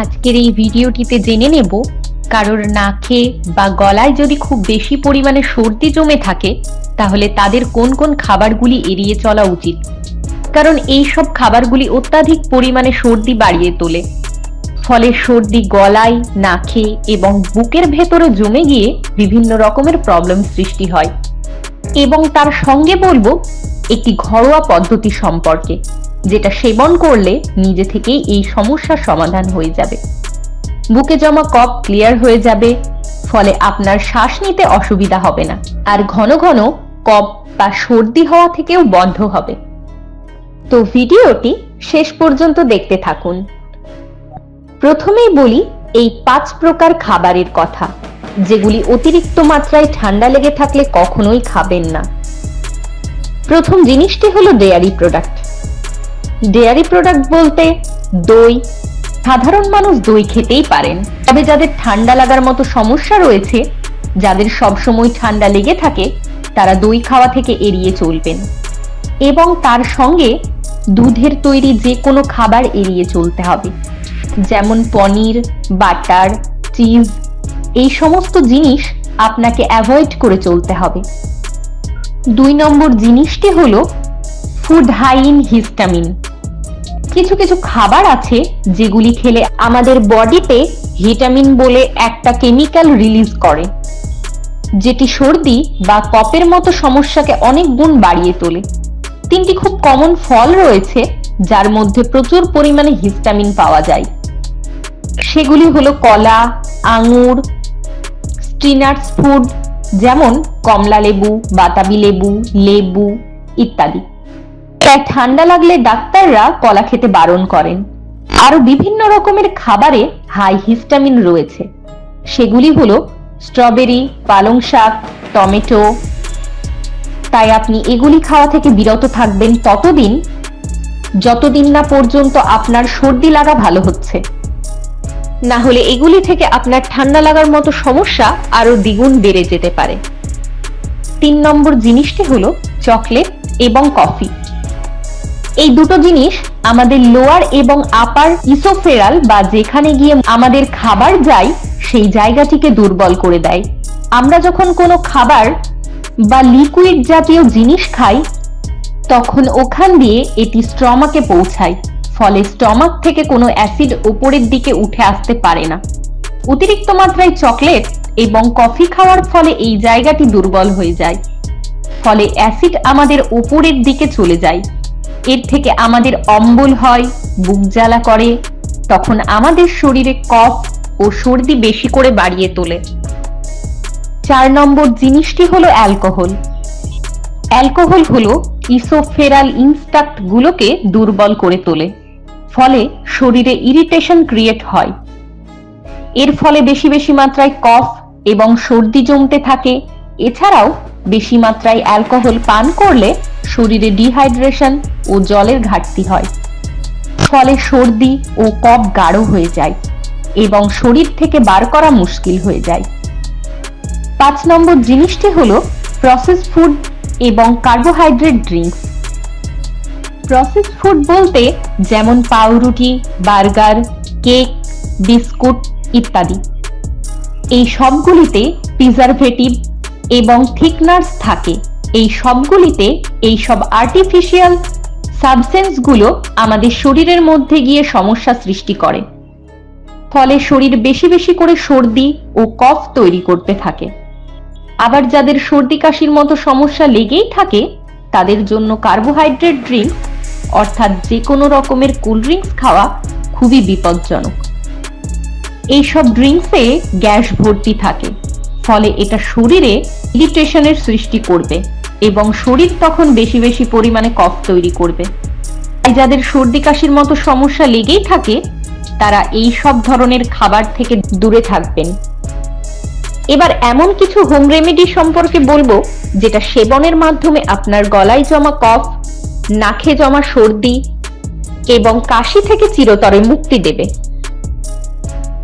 আজকের এই ভিডিওটিতে জেনে নেব, কারোর নাকে বা গলায় যদি খুব বেশি পরিমাণে সর্দি জমে থাকে, তাহলে তাদের কোন কোন খাবারগুলি এড়িয়ে চলা উচিত? কারণ এই সব খাবারগুলি অত্যাধিক পরিমাণে সর্দি বাড়িয়ে তোলে। ফলে সর্দি গলায়, নাকে এবং বুকের ভেতরে জমে গিয়ে বিভিন্ন রকমের প্রবলেম সৃষ্টি হয়। এবং তার সঙ্গে বলব, একটি ঘরোয়া পদ্ধতি সম্পর্কে। যেটা সেবন করলে নিজে থেকেই এই সমস্যার সমাধান হয়ে যাবে। বুকে জমা কফ ক্লিয়ার হয়ে যাবে, ফলে আপনার শ্বাস নিতে অসুবিধা হবে না। আর ঘন ঘন কফ বা সর্দি হওয়া থেকেও বন্ধ হবে। তো ভিডিওটি শেষ পর্যন্ত দেখতে থাকুন। প্রথমেই বলি এই পাঁচ প্রকার খাবারের কথা, যেগুলি অতিরিক্ত মাত্রায় ঠান্ডা লেগে থাকলে কখনোই খাবেন না। প্রথম জিনিসটি হলো ডেয়ারি প্রোডাক্ট ডেয়ারি প্রোডাক্ট বলতে দই। সাধারণ মানুষ দই খেতেই পারেন। তবে যাদের ঠান্ডা লাগার মতো সমস্যা রয়েছে, যাদের সবসময় ঠান্ডা লেগে থাকে, তারা দই খাওয়া থেকে এড়িয়ে চলবেন। এবং তার সঙ্গে দুধের তৈরি যে কোনো খাবার এড়িয়ে চলতে হবে। যেমন পনির, বাটার, চিজ, এই সমস্ত জিনিস আপনাকে অ্যাভয়েড করে চলতে হবে। দুই নম্বর জিনিসটি হলো ফুড হাই ইন হিস্টামিন। কিছু কিছু খাবার আছে যেগুলি খেলে আমাদের বডিতে ভিটামিন বলে একটা কেমিক্যাল রিলিজ করে, যেটি সর্দি বা কপের মতো সমস্যাকে অনেক গুণ বাড়িয়ে তোলে। তিনটি খুব কমন ফল রয়েছে, যার মধ্যে প্রচুর পরিমাণে হিস্টামিন পাওয়া যায়। সেগুলি হলো কলা, আঙুর স্ট্রিনাটস ফুড যেমন কমলা লেবু বাতাবি লেবু লেবু ইত্যাদি। তাই ঠান্ডা লাগলে ডাক্তাররা কলা খেতে বারণ করেন। আরও বিভিন্ন রকমের খাবারে হাই হিস্টামিন রয়েছে। সেগুলি হলো স্ট্রবেরি, পালং শাক, টমেটো। তাই আপনি এগুলি খাওয়া থেকে বিরত থাকবেন ততদিন, যতদিন না পর্যন্ত আপনার সর্দি লাগা ভালো হচ্ছে। না হলে এগুলি থেকে আপনার ঠান্ডা লাগার মতো সমস্যা আরও দ্বিগুণ বেড়ে যেতে পারে। তিন নম্বর জিনিসটি হলো চকলেট এবং কফি। এই দুটো জিনিস আমাদের লোয়ার এবং আপার ইসোফেরাল বা যেখানে গিয়ে আমাদের খাবার যায়, সেই জায়গাটিকে দুর্বল করে দেয়। আমরা যখন কোনো খাবার বা লিকুইড জাতীয় জিনিস খাই, তখন ওখান দিয়ে এটি স্ট্রমাকে পৌঁছায়। ফলে স্টমাক থেকে কোনো অ্যাসিড উপরের দিকে উঠে আসতে পারে না। অতিরিক্ত মাত্রায় চকলেট এবং কফি খাওয়ার ফলে এই জায়গাটি দুর্বল হয়ে যায়। ফলে অ্যাসিড আমাদের উপরের দিকে চলে যায়। এর থেকে আমাদের অম্বল হয়, বুক জ্বালা করে, তখন আমাদের শরীরে কফ ও সর্দি বেশি করে বাড়িয়ে তোলে। চার নম্বর জিনিসটি হলো অ্যালকোহল। অ্যালকোহল হলো ইসোফেরাল ইনস্টাক্ট গুলোকে দুর্বল করে তোলে, ফলে শরীরে ইরিটেশন ক্রিয়েট হয়। এর ফলে বেশি বেশি মাত্রায় কফ এবং সর্দি জমতে থাকে, এছাড়াও বেশি মাত্রায় অ্যালকোহল পান করলে শরীরে ডিহাইড্রেশন ও জলের ঘাটতি হয়। ফলে সর্দি ও কফ গাঢ় হয়ে যায় এবং শরীর থেকে বার করা মুশকিল হয়ে যায়। পাঁচ নম্বর জিনিসটি হলো প্রসেস ফুড এবং কার্বোহাইড্রেট ড্রিঙ্কস প্রসেস ফুড বলতে যেমন পাউরুটি, বার্গার, কেক, বিস্কুট ইত্যাদি। এই সবগুলিতে প্রিজারভেটিভ এবং থিকনার্স থাকে। এই সবগুলিতে এই সব আর্টিফিশিয়াল সাবসেন্সগুলো আমাদের শরীরের মধ্যে গিয়ে সমস্যা সৃষ্টি করে। ফলে শরীর বেশি বেশি করে সর্দি ও কফ তৈরি করতে থাকে। আবার যাদের সর্দি কাশির মতো সমস্যা লেগেই থাকে, তাদের জন্য কার্বোহাইড্রেট ড্রিঙ্ক, অর্থাৎ যে কোনো রকমের কোল্ড ড্রিঙ্কস খাওয়া খুবই বিপজ্জনক। এইসব ড্রিঙ্কসে গ্যাস ভর্তি থাকে, ফলে এটা শরীরে ইরিটেশনের সৃষ্টি করবে। এবং শরীর তখন বেশি বেশি পরিমাণে কফ তৈরি করবে। তাই যাদের সর্দি কাশির মতো সমস্যা লেগেই থাকে, তারা এই সব ধরনের খাবার থেকে দূরে থাকবেন। এবার এমন কিছু হোম রেমেডি সম্পর্কে বলব, যেটা সেবনের মাধ্যমে আপনার গলায় জমা কফ, নাকে জমা সর্দি এবং কাশি থেকে চিরতরে মুক্তি দেবে।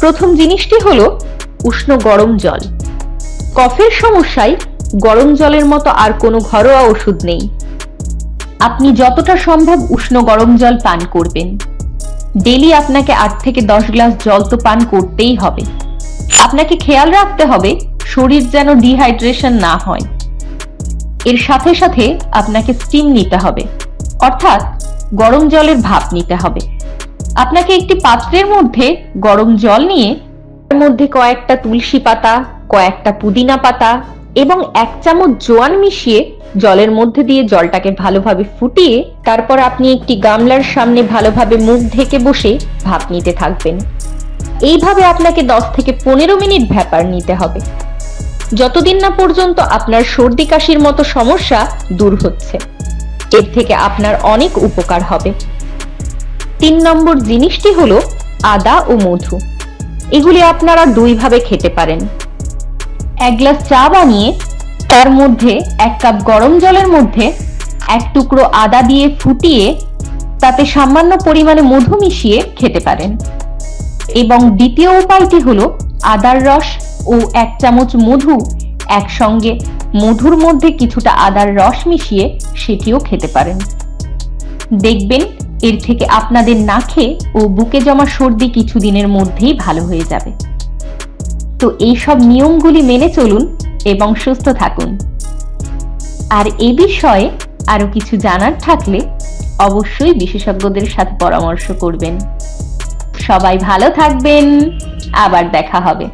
প্রথম জিনিসটি হলো উষ্ণ গরম জল। কফের সমস্যায় গরম জলের মতো আর কোনো ঘরোয়া ওষুধ নেই। আপনি যতটা সম্ভব উষ্ণ গরম জল পান করবেন। ডেলি আপনাকে আট থেকে দশ গ্লাস জল তো পান করতেই হবে। আপনাকে খেয়াল রাখতে হবে, শরীর যেন ডিহাইড্রেশন না হয়। এর সাথে সাথে আপনাকে স্টিম নিতে হবে, অর্থাৎ গরম জলের ভাপ নিতে হবে। আপনাকে একটি পাত্রের মধ্যে গরম জল নিয়ে, তার মধ্যে কয়েকটা তুলসী পাতা, কয়েকটা পুদিনা পাতা এবং এক চামচ জোয়ান মিশিয়ে জলের মধ্যে দিয়ে জলটাকে ভালোভাবে ফুটিয়ে তারপর আপনি একটি গামলার সামনে ভালোভাবে মুখ ঢেকে বসে ভাপ নিতে থাকবেন। এইভাবে আপনাকে দশ থেকে পনেরো মিনিট ভ্যাপার নিতে হবে। যতদিন না পর্যন্ত আপনার সর্দি কাশির মতো সমস্যা দূর হচ্ছে, এর থেকে আপনার অনেক উপকার হবে। তিন নম্বর জিনিসটি হলো আদা ও মধু। এগুলি আপনারা দুইভাবে খেতে পারেন। গ্লাস চা বানিয়ে তার মধ্যে এক কাপ গরম জলের মধ্যে এক টুকরো আদা দিয়ে ফুটিয়ে তাতে সামান্য পরিমাণে মধু মিশিয়ে খেতে পারেন। এবং দ্বিতীয় উপায়টি হলো আদার রস ও এক চামচ মধু একসঙ্গে। মধুর মধ্যে কিছুটা আদার রস মিশিয়ে সেটিও খেতে পারেন। দেখবেন এর থেকে আপনাদের নাকে ও বুকে জমা সর্দি কিছুদিনের মধ্যেই ভালো হয়ে যাবে। তো এইসব নিয়মগুলি মেনে চলুন এবং সুস্থ থাকুন। আর এ বিষয়ে আরও কিছু জানার থাকলে অবশ্যই বিশেষজ্ঞদের সাথে পরামর্শ করবেন। সবাই ভালো থাকবেন। আবার দেখা হবে।